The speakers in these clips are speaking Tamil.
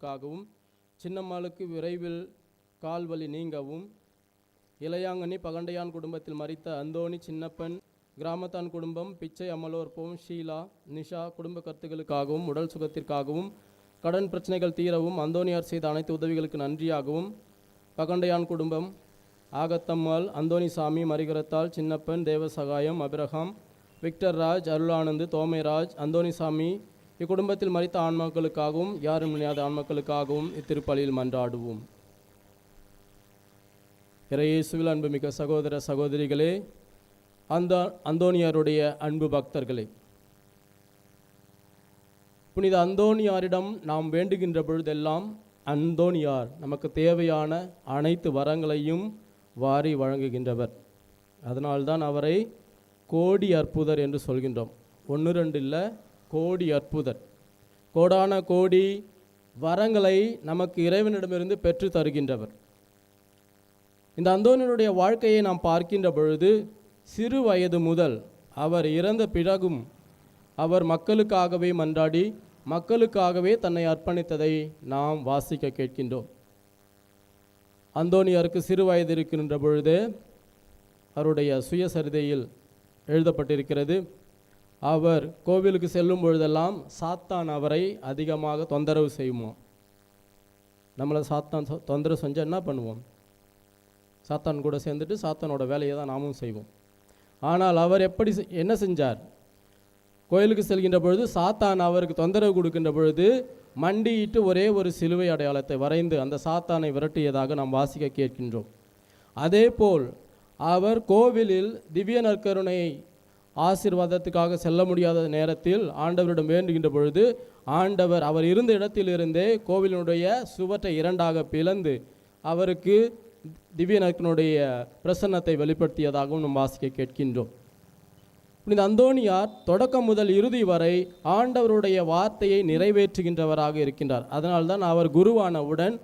சுகத்திற்காகவும் சின்னம்மாளுக்கு விரைவில் கால்வலி நீங்கவும் இளையாங்கனி பகண்டையான் குடும்பத்தில் மறித்த அந்தோணி சின்னப்பன் கிராமத்தான் குடும்பம் பிச்சை அமலோற்போம் ஷீலா நிஷா குடும்ப கருத்துகளுக்காகவும் உடல் சுகத்திற்காகவும் கடன் பிரச்சனைகள் தீரவும் அந்தோணியார் செய்த அனைத்து உதவிகளுக்கு நன்றியாகவும் பகண்டையான் குடும்பம் ஆகத்தம்மாள் அந்தோணிசாமி மரிகரத்தால் சின்னப்பன் தேவசகாயம் அபிரகாம் விக்டர் ராஜ் அருளானந்து தோமைராஜ் அந்தோணிசாமி இக்குடும்பத்தில் மறித்த ஆன்மாக்களுக்காகவும் யாரும் இணையாத ஆன்மாக்களுக்காகவும் இத்திருப்பலியில் மன்றாடுவோம். இறையேசுவில் அன்புமிக்க சகோதர சகோதரிகளே அந்த அந்தோனியாருடைய அன்பு பக்தர்களே புனித அந்தோனியாரிடம் நாம் வேண்டுகின்ற பொழுதெல்லாம் அந்தோனியார் நமக்கு தேவையான அனைத்து வரங்களையும் வாரி வழங்குகின்றவர். அதனால்தான் அவரை கோடி அற்புதர் என்று சொல்கின்றோம். ஒன்று ரெண்டு இல்லை கோடி அற்புதர் கோடான கோடி வரங்களை நமக்கு இறைவனிடமிருந்து பெற்று தருகின்றவர். இந்த அந்தோனியனுடைய வாழ்க்கையை நாம் பார்க்கின்ற பொழுது சிறு வயது முதல் அவர் இறந்த பிறகும் அவர் மக்களுக்காகவே மன்றாடி மக்களுக்காகவே தன்னை அர்ப்பணித்ததை நாம் வாசிக்க கேட்கின்றோம். அந்தோனியாருக்கு சிறு வயது இருக்கின்ற பொழுது அவருடைய சுயசரிதையில் எழுதப்பட்டிருக்கிறது. அவர் கோவிலுக்கு செல்லும் பொழுதெல்லாம் சாத்தான் அவரை அதிகமாக தொந்தரவு செய்வோம் நம்மளை சாத்தான் தொந்தரவு செஞ்சால் என்ன பண்ணுவோம்? சாத்தான் கூட சேர்ந்துட்டு சாத்தானோட வேலையை தான் நாமும் செய்வோம். ஆனால் அவர் எப்படி செ- என்ன செஞ்சார்? கோயிலுக்கு செல்கின்ற பொழுது சாத்தான் அவருக்கு தொந்தரவு கொடுக்கின்ற பொழுது மண்டியிட்டு ஒரே ஒரு சிலுவை அடையாளத்தை வரைந்து அந்த சாத்தானை விரட்டியதாக நாம் வாசிக்க கேட்கின்றோம். அதேபோல் அவர் கோவிலில் திவ்ய நற்கருணை ஆசீர்வாதத்துக்காக செல்ல முடியாத நேரத்தில் ஆண்டவரிடம் வேண்டுகின்ற பொழுது ஆண்டவர் அவர் இருந்த இடத்திலிருந்தே கோவிலினுடைய சுவற்றை இரண்டாக பிளந்து அவருக்கு திவ்யநற்கனுடைய பிரசன்னத்தை வெளிப்படுத்தியதாகவும் நம் வாசிக்க கேட்கின்றோம். புனித அந்தோணியார் தொடக்கம் முதல் இறுதி வரை ஆண்டவருடைய வார்த்தையை நிறைவேற்றுகின்றவராக இருக்கின்றார். அதனால்தான் அவர் குருவானவுடன்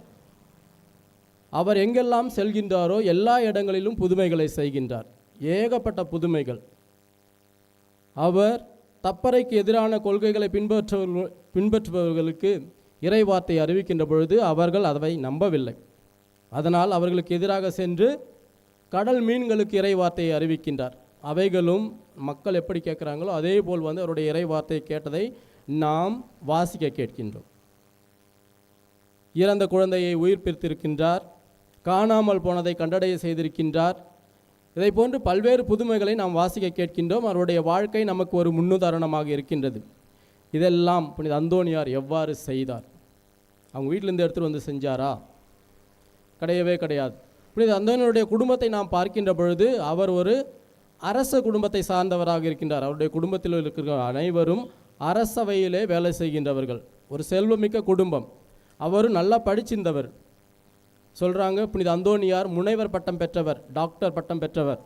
அவர் எங்கெல்லாம் செல்கின்றாரோ எல்லா இடங்களிலும் புதுமைகளை செய்கின்றார். ஏகப்பட்ட புதுமைகள். அவர் தப்பறைக்கு எதிரான கொள்கைகளை பின்பற்றுபவர்கள் பின்பற்றுபவர்களுக்கு இறைவார்த்தை அறிவிக்கின்ற பொழுது அவர்கள் அதை நம்பவில்லை. அதனால் அவர்களுக்கு எதிராக சென்று கடல் மீன்களுக்கு இறைவார்த்தையை அறிவிக்கின்றார். அவைகளும் மக்கள் எப்படி கேட்குறாங்களோ அதே போல் வந்து அவருடைய இறைவார்த்தை கேட்டதை நாம் வாசிக்க கேட்கின்றோம். இறந்த குழந்தையை உயிர்ப்பித்திருக்கின்றார். காணாமல் போனதை கண்டடைய செய்திருக்கின்றார். இதை போன்று பல்வேறு புதுமைகளை நாம் வாசிக்க கேட்கின்றோம். அவருடைய வாழ்க்கை நமக்கு ஒரு முன்னுதாரணமாக இருக்கின்றது. இதெல்லாம் புனித அந்தோணியார் எவ்வாறு செய்தார்? அவங்க வீட்டிலேருந்து எடுத்துகிட்டு வந்து செஞ்சாரா? கிடையவே கிடையாது. புனித அந்தோனியருடைய குடும்பத்தை நாம் பார்க்கின்ற பொழுது அவர் ஒரு அரச குடும்பத்தை சார்ந்தவராக இருக்கின்றார். அவருடைய குடும்பத்தில் இருக்கிற அனைவரும் அரசவையிலே வேலை செய்கின்றவர்கள். ஒரு செல்வமிக்க குடும்பம். அவரும் நல்லா படிச்சிருந்தவர். சொல்கிறாங்க புனித அந்தோனியார் முனைவர் பட்டம் பெற்றவர் டாக்டர் பட்டம் பெற்றவர்.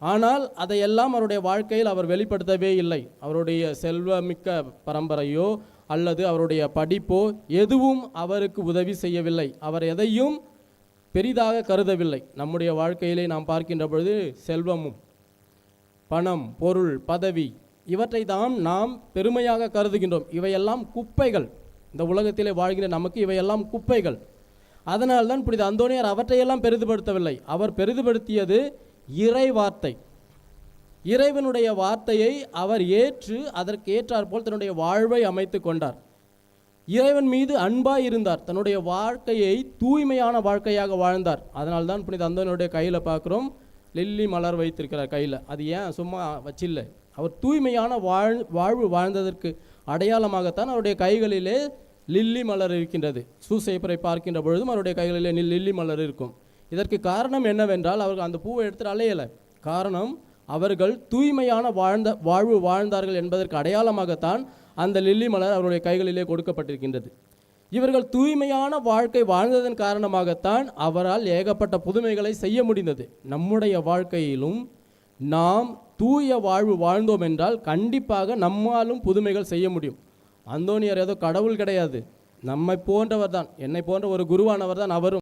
ஆனால் அதையெல்லாம் அவருடைய வாழ்க்கையில் அவர் வெளிப்படுத்தவே இல்லை. அவருடைய செல்வமிக்க பரம்பரையோ அல்லது அவருடைய படிப்போ எதுவும் அவருக்கு உதவி செய்யவில்லை. அவர் எதையும் பெரிதாக கருதவில்லை. நம்முடைய வாழ்க்கையிலே நாம் பார்க்கின்ற பொழுது செல்வமும் பணம் பொருள் பதவி இவற்றை தான் நாம் பெருமையாக கருதுகின்றோம். இவையெல்லாம் குப்பைகள். இந்த உலகத்திலே வாழ்கின்ற நமக்கு இவையெல்லாம் குப்பைகள். அதனால் தான் புனித அந்தோனியார் அவற்றையெல்லாம் பெரிதுபடுத்தவில்லை. அவர் பெரிதுபடுத்தியது இறை வார்த்தை இறைவனுடைய வார்த்தையை அவர் ஏற்று அதற்கு ஏற்றாற்போல் தன்னுடைய வாழ்வை அமைத்து கொண்டார். இறைவன் மீது அன்பாக இருந்தார். தன்னுடைய வாழ்க்கையை தூய்மையான வாழ்க்கையாக வாழ்ந்தார். அதனால் தான் புனித அந்தோனியுடைய கையில் பார்க்குறோம் லில்லி மலர் வைத்திருக்கிறார் கையில். அது ஏன் சும்மா வச்சில்ல? அவர் தூய்மையான வாழ் வாழ்வு வாழ்ந்ததற்கு அடையாளமாகத்தான் அவருடைய கைகளிலே லில்லி மலர் இருக்கின்றது. சூசைப்பரை பார்க்கின்ற பொழுதும் அவருடைய கைகளிலே லில்லி மலர் இருக்கும். இதற்கு காரணம் என்னவென்றால் அவர்கள் அந்த பூவை எடுத்துட்டு அலையலை. காரணம் அவர்கள் தூய்மையான வாழ்ந்த வாழ்வு வாழ்ந்தார்கள் என்பதற்கு அடையாளமாகத்தான் அந்த லில்லி மலர் அவருடைய கைகளிலே கொடுக்கப்பட்டிருக்கின்றது. இவர்கள் தூய்மையான வாழ்க்கை வாழ்ந்ததன் காரணமாகத்தான் அவரால் ஏகப்பட்ட புதுமைகளை செய்ய முடிந்தது. நம்முடைய வாழ்க்கையிலும் நாம் தூய வாழ்வு வாழ்ந்தோம் என்றால் கண்டிப்பாக நம்மாலும் புதுமைகள் செய்ய முடியும். அந்தோனியார் ஏதோ கடவுள் கிடையாது. நம்மை போன்றவர் தான் என்னை போன்ற ஒரு குருவானவர் தான் அவரும்.